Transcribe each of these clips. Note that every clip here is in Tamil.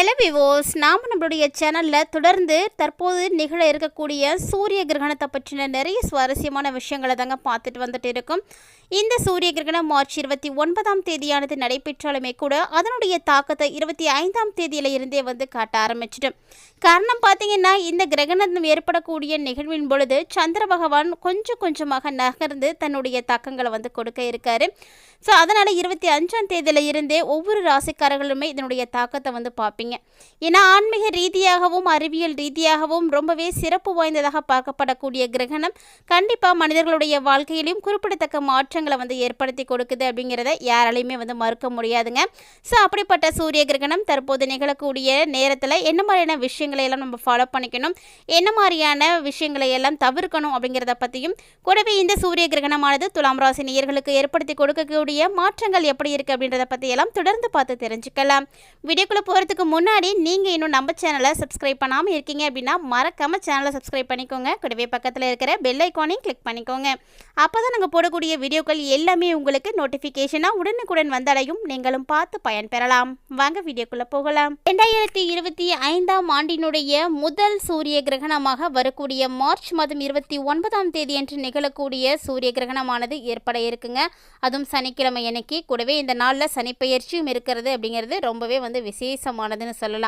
ஹலோ விவோஸ் நாம் நம்மளுடைய சேனலில் தொடர்ந்து தற்போது நிகழ இருக்கக்கூடிய சூரிய கிரகணத்தை பற்றின நிறைய சுவாரஸ்யமான விஷயங்களை தாங்க பார்த்துட்டு வந்துட்டு இருக்கும். இந்த சூரிய கிரகணம் மார்ச் இருபத்தி ஒன்பதாம் தேதியானது நடைபெற்றாலுமே கூட அதனுடைய தாக்கத்தை இருபத்தி ஐந்தாம் தேதியில இருந்தே வந்து காட்ட ஆரம்பிச்சிடும் காரணம் பார்த்தீங்கன்னா இந்த கிரகணம் ஏற்படக்கூடிய நிகழ்வின் பொழுது சந்திர பகவான் கொஞ்சம் கொஞ்சமாக நகர்ந்து தன்னுடைய தாக்கங்களை வந்து கொடுக்க இருக்காரு. ஸோ அதனால் இருபத்தி அஞ்சாம் தேதியில இருந்தே ஒவ்வொரு ராசிக்காரர்களுமே இதனுடைய தாக்கத்தை வந்து பார்ப்பீங்க. ஏன்னா ஆன்மீக ரீதியாகவும் அறிவியல் ரீதியாகவும் ரொம்பவே சிறப்பு வாய்ந்ததாக பார்க்கப்படக்கூடிய கிரகணம் கண்டிப்பாக மனிதர்களுடைய வாழ்க்கையிலையும் குறிப்பிடத்தக்க மாற்றங்களை வந்து ஏற்படுத்தி கொடுக்குது அப்படிங்கிறத யாராலையுமே வந்து மறுக்க முடியாதுங்க. ஸோ அப்படிப்பட்ட சூரிய கிரகணம் தற்போது நிகழக்கூடிய நேரத்தில் என்ன மாதிரியான விஷயங்களை எல்லாம் நம்ம ஃபாலோ பண்ணிக்கணும்? என்ன மாதிரியான விஷயங்களை எல்லாம் தவிர்க்கணும் அப்படிங்கிறத பற்றியும் கூடவே இந்த சூரிய கிரகணமானது துலாம் ராசி நேயர்களுக்கு ஏற்படுத்தி கொடுக்கக்கூடிய மாற்றங்கள் எப்படி இருக்குது அப்படின்றத பற்றியெல்லாம் தொடர்ந்து பார்த்து தெரிஞ்சுக்கலாம். வீடியோக்குள்ளே போகிறதுக்கு முன்னாடி நீங்கள் இன்னும் நம்ம சேனலை சப்ஸ்கிரைப் பண்ணாமல் இருக்கீங்க அப்படின்னா மறக்காமல் சேனலை சப்ஸ்கிரைப் பண்ணிக்கோங்க. கூடவே பக்கத்தில் இருக்கிற பெல் ஐக்கானையும் கிளிக் பண்ணிக்கோங்க. அப்போ தான் நாங்கள் போடக்கூடிய வீடியோக்கள் எல்லாமே உங்களுக்கு நோட்டிஃபிகேஷனாக உடனுக்குடன் வந்தடையும். நீங்களும் பார்த்து பயன்பெறலாம். வாங்க வீடியோக்குள்ளே போகலாம். ரெண்டாயிரத்தி இருபத்தி ஐந்தாம் ஆண்டினுடைய முதல் சூரிய கிரகணமாக வரக்கூடிய மார்ச் மாதம் இருபத்தி ஒன்பதாம் தேதி என்று நிகழக்கூடிய சூரிய கிரகணமானது ஏற்பட இருக்குங்க. அதுவும் சனிக்கிழமை அன்னைக்கு. கூடவே இந்த நாளில் சனிப்பெயர்ச்சியும் இருக்கிறது அப்படிங்கிறது ரொம்பவே வந்து விசேஷமானதுன்னு సలల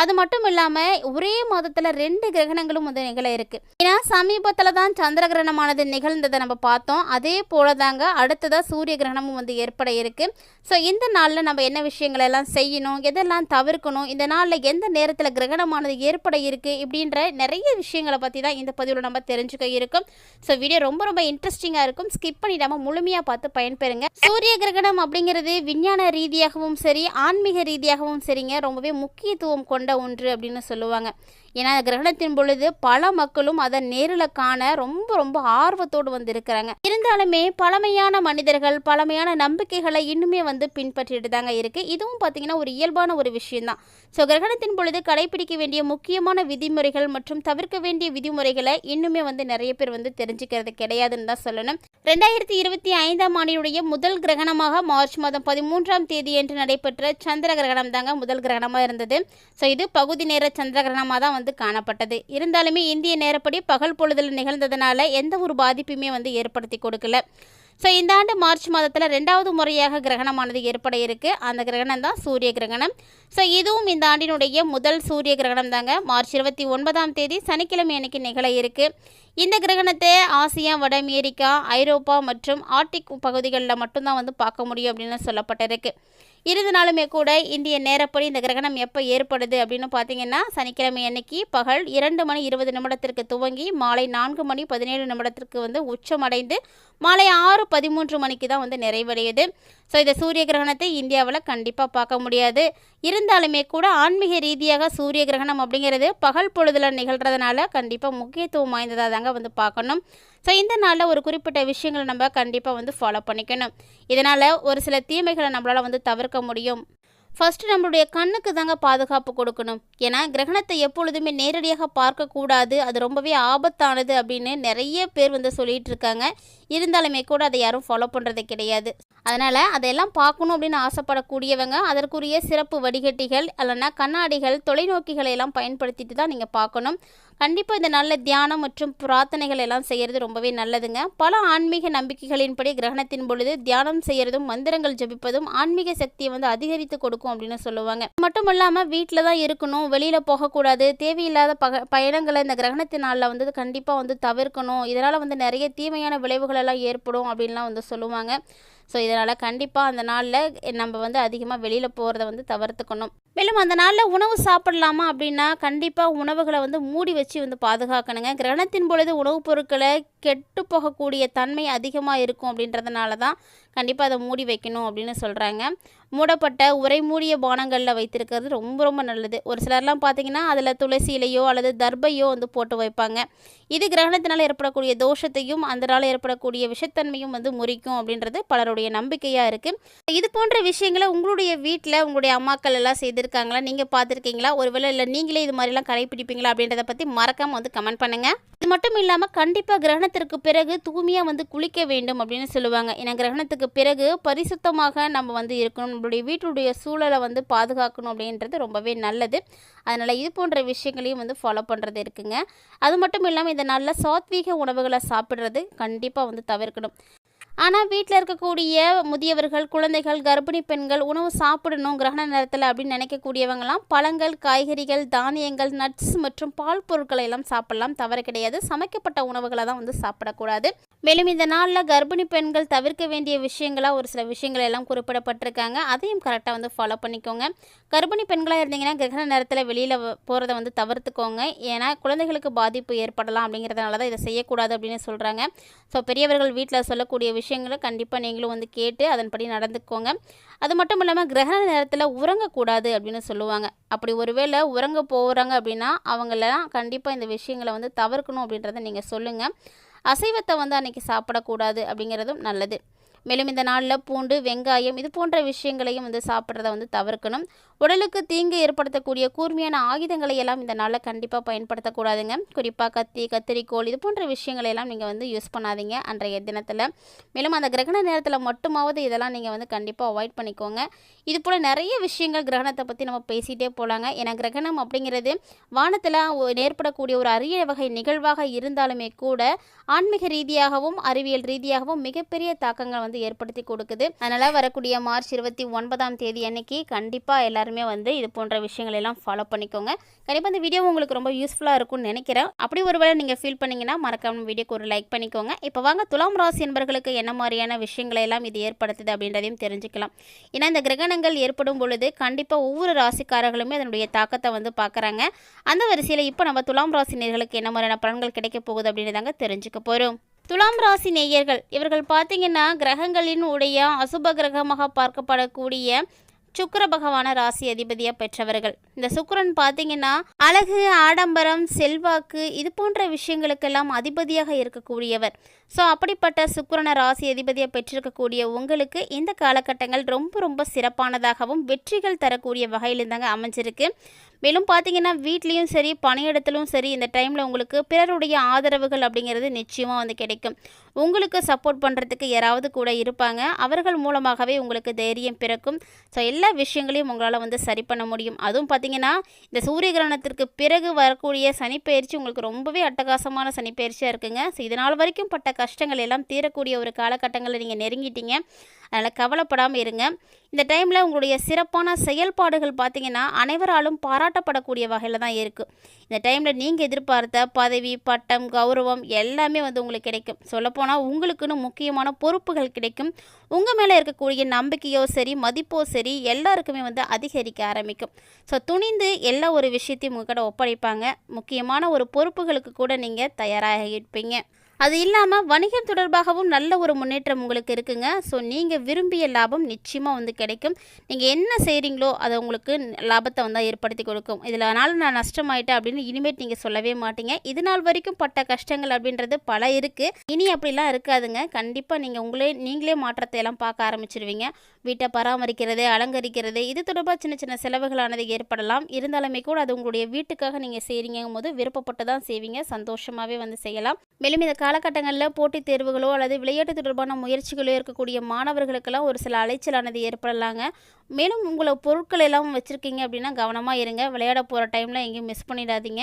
அது மட்டும் இல்லாமல் ஒரே மாதத்தில் ரெண்டு கிரகணங்களும் வந்து நிகழ இருக்கு. ஏன்னா சமீபத்தில் தான் சந்திர கிரகணமானது நிகழ்ந்ததை நம்ம பார்த்தோம். அதே போல தாங்க அடுத்ததாக சூரிய கிரகணமும் வந்து ஏற்பட இருக்கு. ஸோ இந்த நாளில் நம்ம என்ன விஷயங்கள் எல்லாம் செய்யணும் எதெல்லாம் தவிர்க்கணும் இந்த நாளில் எந்த நேரத்தில் கிரகணமானது ஏற்பட இருக்கு இப்படின்ற நிறைய விஷயங்களை பற்றி தான் இந்த பதிவில் நம்ம தெரிஞ்சுக்க இருக்கும். ஸோ வீடியோ ரொம்ப ரொம்ப இன்ட்ரெஸ்டிங்காக இருக்கும். ஸ்கிப் பண்ணிடாம முழுமையாக பார்த்து பயன்பெறுங்க. சூரிய கிரகணம் அப்படிங்கிறது விஞ்ஞான ரீதியாகவும் சரி ஆன்மீக ரீதியாகவும் சரிங்க. ரொம்பவே முக்கியத்துவம் கொண்ட ஒன்று அப்படின்னு சொல்லுவாங்க. ஏன்னா அந்த கிரகணத்தின் பொழுது பல மக்களும் அதை நேரில் காண ரொம்ப ரொம்ப ஆர்வத்தோடு வந்து இருக்கிறாங்க இருந்தாலுமே பழமையான மனிதர்கள் பழமையான நம்பிக்கைகளை இன்னுமே வந்து பின்பற்றிட்டு தாங்க இருக்கு. இதுவும் பார்த்தீங்கன்னா ஒரு இயல்பான ஒரு விஷயம்தான். ஸோ கிரகணத்தின் பொழுது கடைபிடிக்க வேண்டிய முக்கியமான விதிமுறைகள் மற்றும் தவிர்க்க வேண்டிய விதிமுறைகளை இன்னுமே வந்து நிறைய பேர் வந்து தெரிஞ்சுக்கிறது கிடையாதுன்னு தான் சொல்லணும். ரெண்டாயிரத்தி இருபத்தி ஐந்தாம் ஆண்டினுடைய முதல் கிரகணமாக மார்ச் மாதம் பதிமூன்றாம் தேதி என்று நடைபெற்ற சந்திர கிரகணம் தாங்க முதல் கிரகணமாக இருந்தது. ஸோ இது பகுதி நேர சந்திர கிரகணமாக தான் வந்து காணப்பட்டது. இருந்தாலுமே இந்திய நேரப்படி பகல் பொழுதில் நிகழ்ந்ததுனால எந்த ஒரு பாதிப்புமே வந்து ஏற்படுத்தி கொடுக்கல. ஸோ இந்த ஆண்டு மார்ச் மாதத்தில் ரெண்டாவது முறையாக கிரகணமானது ஏற்பட இருக்குது அந்த கிரகணம் தான் சூரிய கிரகணம். ஸோ இதுவும் இந்த ஆண்டினுடைய முதல் சூரிய கிரகணம் தாங்க. மார்ச் இருபத்தி ஒன்பதாம் தேதி சனிக்கிழமை அன்னைக்கு நிகழ இருக்குது இந்த கிரகணத்தை ஆசியா வட அமெரிக்கா ஐரோப்பா மற்றும் ஆர்டிக் பகுதிகளில் மட்டும்தான் வந்து பார்க்க முடியும் அப்படின்னு சொல்லப்பட்டிருக்கு. இருந்தனாலுமே கூட இந்திய நேரப்படி இந்த கிரகணம் எப்போ ஏற்படுது அப்படின்னு பார்த்தீங்கன்னா சனிக்கிழமை அன்னைக்கு பகல் இரண்டு மணி இருபது நிமிடத்திற்கு துவங்கி மாலை நான்கு மணி பதினேழு நிமிடத்திற்கு வந்து உச்சமடைந்து மாலை ஆறு பதிமூன்று மணிக்கு தான் வந்து நிறைவடையுது. ஸோ இந்த சூரிய கிரகணத்தை இந்தியாவில் கண்டிப்பாக பார்க்க முடியாது. இருந்தாலுமே கூட ஆன்மீக ரீதியாக சூரிய கிரகணம் அப்படிங்கிறது பகல் பொழுதில் நிகழ்கிறதுனால கண்டிப்பாக முக்கியத்துவம் வாய்ந்ததாக தாங்க வந்து பார்க்கணும். ஸோ இந்த நாளில் ஒரு குறிப்பிட்ட விஷயங்களை நம்ம கண்டிப்பாக வந்து ஃபாலோ பண்ணிக்கணும். இதனால் ஒரு சில தீமைகளை நம்மளால் வந்து தவிர்க்க முடியும். ஃபஸ்ட்டு நம்மளுடைய கண்ணுக்கு தாங்க பாதுகாப்பு கொடுக்கணும். ஏன்னா கிரகணத்தை எப்பொழுதுமே நேரடியாக பார்க்கக்கூடாது. அது ரொம்பவே ஆபத்தானது அப்படின்னு நிறைய பேர் வந்து சொல்லிகிட்டு இருக்காங்க. இருந்தாலுமே கூட அதை யாரும் ஃபாலோ பண்ணுறது கிடையாது. அதனால் அதையெல்லாம் பார்க்கணும் அப்படின்னு ஆசைப்படக்கூடியவங்க அதற்குரிய சிறப்பு வடிகட்டிகள் இல்லைன்னா கண்ணாடிகள் தொலைநோக்கிகளை எல்லாம் பயன்படுத்திட்டு தான் நீங்கள் பார்க்கணும். கண்டிப்பாக இந்த நல்ல தியானம் மற்றும் பிரார்த்தனைகள் எல்லாம் செய்கிறது ரொம்பவே நல்லதுங்க. பல ஆன்மீக நம்பிக்கைகளின்படி கிரகணத்தின் பொழுது தியானம் செய்கிறதும் மந்திரங்கள் ஜபிப்பதும் ஆன்மீக சக்தியை வந்து அதிகரித்து கொடுக்கும் அப்படின்னு சொல்லுவாங்க. மட்டும் இல்லாமல் வீட்டில் தான் இருக்கணும் வெளியில் போகக்கூடாது தேவையில்லாத பக பயணங்களை இந்த கிரகணத்தின் நாளில் வந்து கண்டிப்பாக வந்து தவிர்க்கணும். இதனால் வந்து நிறைய தீமையான விளைவுகள் எல்லாம் ஏற்படும் அப்படின்லாம் வந்து சொல்லுவாங்க. ஸோ இதனால் கண்டிப்பாக அந்த நாளில் நம்ம வந்து அதிகமாக வெளியில் போகிறத வந்து தவிர்த்துக்கணும். மேலும் அந்த நாளில் உணவு சாப்பிடலாமா அப்படின்னா கண்டிப்பாக உணவுகளை வந்து மூடி வச்சு வந்து பாதுகாக்கணுங்க. கிரகணத்தின் பொழுது உணவுப் பொருட்களை கெட்டு போகக்கூடிய தன்மை அதிகமாக இருக்கும் அப்படின்றதுனால தான் கண்டிப்பாக அதை மூடி வைக்கணும் அப்படின்னு சொல்கிறாங்க மூடப்பட்ட உரை மூடிய பானங்களில் வைத்திருக்கிறது ரொம்ப ரொம்ப நல்லது. ஒரு சிலர்லாம் பார்த்தீங்கன்னா அதில் துளசி இலையோ அல்லது தர்பையோ வந்து போட்டு வைப்பாங்க. இது கிரகணத்தினால் ஏற்படக்கூடிய தோஷத்தையும் அந்த ஏற்படக்கூடிய விஷத்தன்மையும் வந்து முறிக்கும் அப்படின்றது பலருடைய உங்களுடைய நம்பிக்கையாக இருக்குது இது போன்ற விஷயங்களை உங்களுடைய வீட்டில் உங்களுடைய அம்மாக்கள் எல்லாம் செய்திருக்காங்களா? நீங்கள் பார்த்துருக்கீங்களா? ஒருவேளை இல்லை நீங்களே இது மாதிரிலாம் கடைப்பிடிப்பீங்களா? அப்படின்றத பற்றி மறக்காமல் வந்து கமெண்ட் பண்ணுங்கள் இது மட்டும் இல்லாமல் கண்டிப்பாக கிரகணத்திற்கு பிறகு தூய்மையாக வந்து குளிக்க வேண்டும் அப்படின்னு சொல்லுவாங்க. ஏன்னா கிரகணத்துக்கு பிறகு பரிசுத்தமாக நம்ம வந்து இருக்கணும். நம்மளுடைய வீட்டுடைய சூழலை வந்து பாதுகாக்கணும் அப்படின்றது ரொம்பவே நல்லது. அதனால் இது போன்ற விஷயங்களையும் வந்து ஃபாலோ பண்ணுறது இருக்குங்க. அது மட்டும் இல்லாமல் இந்த நல்ல சாத்வீக உணவுகளை சாப்பிட்றது கண்டிப்பாக வந்து தவிர்க்கணும். ஆனால் வீட்டில் இருக்கக்கூடிய முதியவர்கள் குழந்தைகள் கர்ப்பிணி பெண்கள் உணவு சாப்பிடணும் கிரகண நேரத்தில் அப்படின்னு நினைக்கக்கூடியவங்களாம் பழங்கள் காய்கறிகள் தானியங்கள் நட்ஸ் மற்றும் பால் பொருட்களை எல்லாம் சாப்பிடலாம். தவறு கிடையாது. சமைக்கப்பட்ட உணவுகளை தான் வந்து சாப்பிடக்கூடாது. மேலும் இந்த நாளில் கர்ப்பிணி பெண்கள் தவிர்க்க வேண்டிய விஷயங்களாக ஒரு சில விஷயங்கள் எல்லாம் குறிப்பிடப்பட்டிருக்காங்க. அதையும் கரெக்டாக வந்து ஃபாலோ பண்ணிக்கோங்க. கர்ப்பிணி பெண்களாக இருந்தீங்கன்னா கிரகண நேரத்தில் வெளியில் போகிறத வந்து தவிர்த்துக்கோங்க. ஏன்னா குழந்தைகளுக்கு பாதிப்பு ஏற்படலாம் அப்படிங்கிறதுனால தான் இதை செய்யக்கூடாது அப்படின்னு சொல்கிறாங்க ஸோ பெரியவர்கள் வீட்டில் சொல்லக்கூடிய விஷயங்களை கண்டிப்பாக நீங்களும் வந்து கேட்டு அதன்படி நடந்துக்கோங்க. அது மட்டும் இல்லாமல் கிரகண நேரத்தில் உறங்கக்கூடாது அப்படின்னு சொல்லுவாங்க. அப்படி ஒருவேளை உறங்க போகிறாங்க அப்படின்னா அவங்களெல்லாம் கண்டிப்பாக இந்த விஷயங்களை வந்து தவிர்க்கணும் அப்படின்றத நீங்கள் சொல்லுங்கள் அசைவத்தை வந்து அன்றைக்கி சாப்பிடக்கூடாது அப்படிங்கிறதும் நல்லது. மேலும் இந்த நாளில் பூண்டு வெங்காயம் இது போன்ற விஷயங்களையும் வந்து சாப்பிட்றத வந்து தவிர்க்கணும். உடலுக்கு தீங்கு ஏற்படுத்தக்கூடிய கூர்மையான ஆயுதங்களை எல்லாம் இந்த நாளில் கண்டிப்பாக பயன்படுத்தக்கூடாதுங்க. குறிப்பாக கத்தி கத்திரிக்கோள் இது போன்ற விஷயங்களை எல்லாம் நீங்கள் வந்து யூஸ் பண்ணாதீங்க அன்றைய தினத்தில். மேலும் அந்த கிரகண நேரத்தில் மட்டுமாவது இதெல்லாம் நீங்கள் வந்து கண்டிப்பாக அவாய்ட் பண்ணிக்கோங்க. இது போல் நிறைய விஷயங்கள் கிரகணத்தை பற்றி நம்ம பேசிகிட்டே போகலாங்க ஏன்னா கிரகணம் அப்படிங்கிறது வானத்தில் ஏற்படக்கூடிய ஒரு அரிய வகை நிகழ்வாக இருந்தாலுமே கூட ஆன்மீக ரீதியாகவும் அறிவியல் ரீதியாகவும் மிகப்பெரிய தாக்கங்கள் வந்து ஏற்படுத்தி கொடுக்குது. அதனால் வரக்கூடிய மார்ச் இருபத்தி ஒன்பதாம் தேதி அன்னைக்கு கண்டிப்பாக எல்லாருமே வந்து இது போன்ற விஷயங்கள் எல்லாம் ஃபாலோ பண்ணிக்கோங்க. கண்டிப்பாக இந்த வீடியோ உங்களுக்கு ரொம்ப யூஸ்ஃபுல்லாக இருக்கும்னு நினைக்கிறேன். அப்படி ஒருவேளை நீங்கள் ஃபீல் பண்ணீங்கன்னா மறக்காம வீடியோக்கு ஒரு லைக் பண்ணிக்கோங்க. இப்போ வாங்க துலாம் ராசி என்பவர்களுக்கு என்ன மாதிரியான விஷயங்களை எல்லாம் இது ஏற்படுத்துது அப்படின்றதையும் தெரிஞ்சுக்கலாம். ஏன்னா இந்த கிரகணங்கள் ஏற்படும் பொழுது கண்டிப்பாக ஒவ்வொரு ராசிக்காரர்களுமே அதனுடைய தாக்கத்தை வந்து பார்க்குறாங்க. அந்த வரிசையில் இப்போ நம்ம துலாம் ராசி நேர்களுக்கு என்ன மாதிரியான பலன்கள் கிடைக்க போகுது அப்படின்றதாங்க தெரிஞ்சுக்க போகிறோம் துலாம் ராசி நேயர்கள் இவர்கள் பார்த்தீங்கன்னா கிரகங்களின் உடைய அசுப கிரகமாக பார்க்கப்படக்கூடிய சுக்கர பகவான ராசி அதிபதியாக பெற்றவர்கள். இந்த சுக்கரன் பார்த்தீங்கன்னா அழகு ஆடம்பரம் செல்வாக்கு இது போன்ற விஷயங்களுக்கெல்லாம் அதிபதியாக இருக்கக்கூடியவர். ஸோ அப்படிப்பட்ட சுக்கரன ராசி அதிபதியாக பெற்றிருக்கக்கூடிய உங்களுக்கு இந்த காலகட்டங்கள் ரொம்ப ரொம்ப சிறப்பானதாகவும் வெற்றிகள் தரக்கூடிய வகையில் இருந்தாங்க அமைஞ்சிருக்கு. மேலும் பார்த்தீங்கன்னா வீட்லேயும் சரி பணியிடத்திலும் சரி இந்த டைமில் உங்களுக்கு பிறருடைய ஆதரவுகள் அப்படிங்கிறது நிச்சயமாக வந்து கிடைக்கும். உங்களுக்கு சப்போர்ட் பண்ணுறதுக்கு யாராவது கூட இருப்பாங்க. அவர்கள் மூலமாகவே உங்களுக்கு தைரியம் பிறக்கும். ஸோ எல்லா விஷயங்களையும் உங்களால் வந்து சரி பண்ண முடியும். அதுவும் பார்த்தீங்கன்னா இந்த சூரிய கிரகணத்திற்கு பிறகு வரக்கூடிய சனிப்பெயர்ச்சி உங்களுக்கு ரொம்பவே அட்டகாசமான சனிப்பெயர்ச்சியாக இருக்குங்க. ஸோ இதனால் வரைக்கும் பட்ட கஷ்டங்கள் எல்லாம் தீரக்கூடிய ஒரு காலகட்டங்களில் நீங்கள் நெருங்கிட்டீங்க. அதனால் கவலைப்படாமல் இருங்க. இந்த டைமில் உங்களுடைய சிறப்பான செயல்பாடுகள் பார்த்திங்கன்னா அனைவராலும் பாராட்டப்படக்கூடிய வகையில் தான் இருக்குது இந்த டைமில் நீங்கள் எதிர்பார்த்த பதவி பட்டம் கௌரவம் எல்லாமே வந்து உங்களுக்கு கிடைக்கும். சொல்லப்போனால் உங்களுக்குன்னு முக்கியமான பொறுப்புகள் கிடைக்கும். உங்கள் மேலே இருக்கக்கூடிய நம்பிக்கையோ சரி மதிப்போ சரி எல்லாருக்குமே வந்து அதிகரிக்க ஆரம்பிக்கும். ஸோ துணிந்து எல்லா ஒரு விஷயத்தையும் உங்கள்கிட்ட ஒப்படைப்பாங்க. முக்கியமான ஒரு பொறுப்புகளுக்கு கூட நீங்கள் தயாராக இருப்பீங்க. அது இல்லாமல் வணிகம் தொடர்பாகவும் நல்ல ஒரு முன்னேற்றம் உங்களுக்கு இருக்குங்க. ஸோ நீங்கள் விரும்பிய லாபம் நிச்சயமாக வந்து கிடைக்கும். நீங்கள் என்ன செய்கிறீங்களோ அதை உங்களுக்கு லாபத்தை வந்து ஏற்படுத்தி கொடுக்கும். இதில் அதனால் நான் நஷ்டமாயிட்டேன் அப்படின்னு இனிமேட் நீங்கள் சொல்லவே மாட்டீங்க. இது நாள் வரைக்கும் பட்ட கஷ்டங்கள் அப்படின்றது பல இருக்குது இனி அப்படிலாம் இருக்காதுங்க. கண்டிப்பாக நீங்கள் உங்களே நீங்களே மாற்றத்தை எல்லாம் பார்க்க ஆரம்பிச்சிருவீங்க. வீட்டை பராமரிக்கிறது அலங்கரிக்கிறது இது தொடர்பாக சின்ன சின்ன செலவுகளானது ஏற்படலாம். இருந்தாலுமே கூட அது உங்களுடைய வீட்டுக்காக நீங்கள் செய்கிறீங்கும் போது விருப்பப்பட்டு தான் செய்வீங்க. சந்தோஷமாகவே வந்து செய்யலாம். மேலும் இந்த காலகட்டங்களில் போட்டித் தேர்வுகளோ அல்லது விளையாட்டு தொடர்பான முயற்சிகளோ இருக்கக்கூடிய மாணவர்களுக்கெல்லாம் ஒரு சில அலைச்சலானது ஏற்படலாங்க. மேலும் உங்களை பொருட்கள் எல்லாம் வச்சுருக்கீங்க அப்படின்னா கவனமாக இருங்க. விளையாட போகிற டைமில் எங்கேயும் மிஸ் பண்ணிடாதீங்க.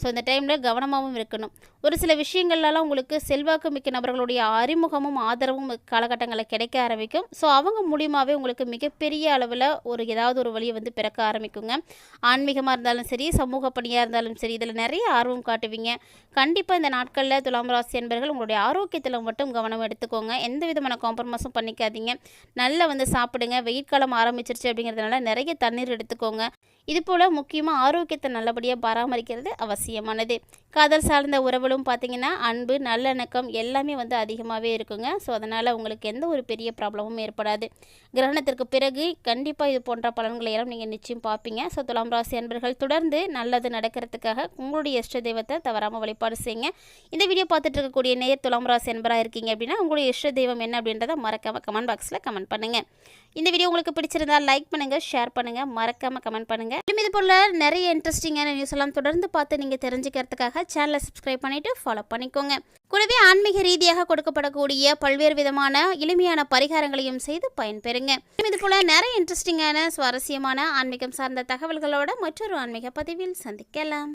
ஸோ இந்த டைமில் கவனமாகவும் இருக்கணும். ஒரு சில விஷயங்கள்லாம் உங்களுக்கு செல்வாக்கு மிக்க நபர்களுடைய அறிமுகமும் ஆதரவும் காலகட்டங்களில் கிடைக்க ஆரம்பிக்கும். ஸோ அவங்க மூலியமாகவே உங்களுக்கு மிகப்பெரிய அளவில் ஒரு ஏதாவது ஒரு வழியை வந்து பிறக்க ஆரம்பிக்குங்க. ஆன்மீகமாக இருந்தாலும் சரி சமூக பணியாக இருந்தாலும் சரி இதில் நிறைய ஆர்வம் காட்டுவீங்க. கண்டிப்பாக இந்த நாட்களில் துலாம் ராசி நண்பர்கள் உங்களுடைய ஆரோக்கியத்தில் மட்டும் கவனம் எடுத்துக்கோங்க. எந்த விதமான காம்ப்ரமைஸும் பண்ணிக்காதீங்க. நல்லா வந்து சாப்பிடுங்க. வெயில் காலம் ஆரம்பிச்சிருச்சு அப்படிங்கிறதுனால நிறைய தண்ணீர் எடுத்துக்கோங்க. இது போல் முக்கியமாக ஆரோக்கியத்தை நல்லபடியாக பராமரிக்கிறது அவசியமானது. காதல் சார்ந்த உறவுகளும் பார்த்தீங்கன்னா அன்பு நல்லிணக்கம் எல்லாமே வந்து அதிகமாகவே இருக்குங்க. ஸோ அதனால் உங்களுக்கு எந்த ஒரு பெரிய ப்ராப்ளமும் ஏற்படாது. கிரகணத்திற்கு பிறகு கண்டிப்பாக இது போன்ற பலன்களை எல்லாம் நீங்கள் நிச்சயம் பார்ப்பீங்க. ஸோ துலாம் ராசி அன்பர்கள் தொடர்ந்து நல்லது நடக்கிறதுக்காக உங்களுடைய இஷ்ட தெய்வத்தை தவறாமல் வழிபாடு செய்யுங்க. இந்த வீடியோ பார்த்துட்டு இருக்கக்கூடிய நேர் துலாம் ராசி அன்பராக இருக்கீங்க அப்படின்னா உங்களுடைய இஷ்ட தெய்வம் என்ன அப்படின்றத மறக்காம கமெண்ட் பாக்ஸில் கமெண்ட் பண்ணுங்கள் இந்த வீடியோ உங்களுக்கு பிடிச்சிருந்தா லைக் பண்ணுங்கள் ஷேர் பண்ணுங்கள் மறக்காமல் கமெண்ட் பண்ணுங்கள் இது போல் நிறைய இன்ட்ரெஸ்டிங்கான நியூஸ் எல்லாம் தொடர்ந்து பார்த்து நீங்கள் தெரிஞ்சுக்கிறதுக்காக சேனலை சப்ஸ்கிரைப் பண்ணிவிட்டு ஃபாலோ பண்ணிக்கோங்க. கூடவே ஆன்மீக ரீதியாக கொடுக்கப்படக்கூடிய பல்வேறு விதமான எளிமையான பரிகாரங்களையும் செய்து பயன்பெறுங்க. இது போல் நிறைய இன்ட்ரெஸ்டிங்கான சுவாரஸ்யமான ஆன்மீகம் சார்ந்த தகவல்களோட மற்றொரு ஆன்மீக பதிவில் சந்திக்கலாம்.